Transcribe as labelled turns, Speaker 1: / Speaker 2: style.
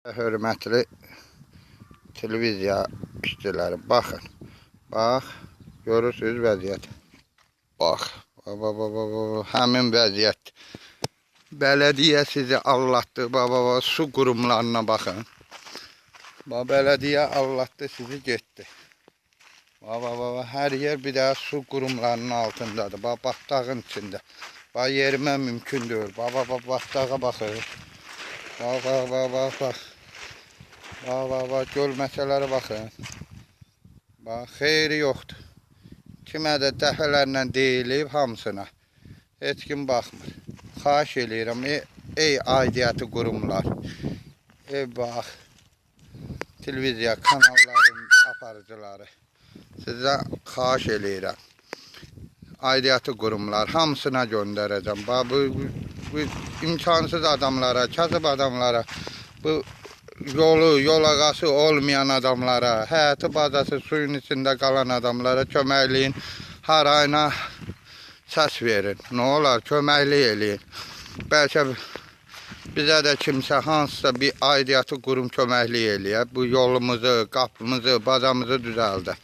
Speaker 1: Hörmətli televiziya işçiləri, baxın. Bax, görürsüz vəziyyət. Bax, bax, bax, bax, həmin vəziyyət. Bələdiyyə sizi allatdı, bax, bax, su qurumlarına baxın. Bax, bələdiyyə allatdı, sizi getdi. Bax, bax, hər yer bir daha su qurumlarının altındadır. Bax, batdağın içində. Bax, yerimə mümkün deyil. Bax, bax, bax, batdağa baxın. Bax, bax, bax, bax, bax. Bax, bax, bax, göl məsələləri baxın. Bax, xeyri yoxdur. Kimə də dəfələrlə deyilib hamısına. Heç kim baxmır. Xahiş eləyirəm, ey, ey aidiyyəti qurumlar. Ey bax, televiziya kanalların aparıcıları. Sizə xahiş eləyirəm. Aidiyyəti qurumlar hamısına göndərəcəm. Bax, bu, bu, bu imkansız adamlara, kasıb adamlara, bu yolu, yol ağası olmayan adamlara, həyatı bazası suyun içində qalan adamlara köməkləyin. Hər ayına səs verin. Nə olar, köməklik eləyin. Bəlkə bizə də kimsə hansısa bir aidiyyatı qurum köməklik eləyə. Bu yolumuzu, qapımızı, bazamızı düzəldə.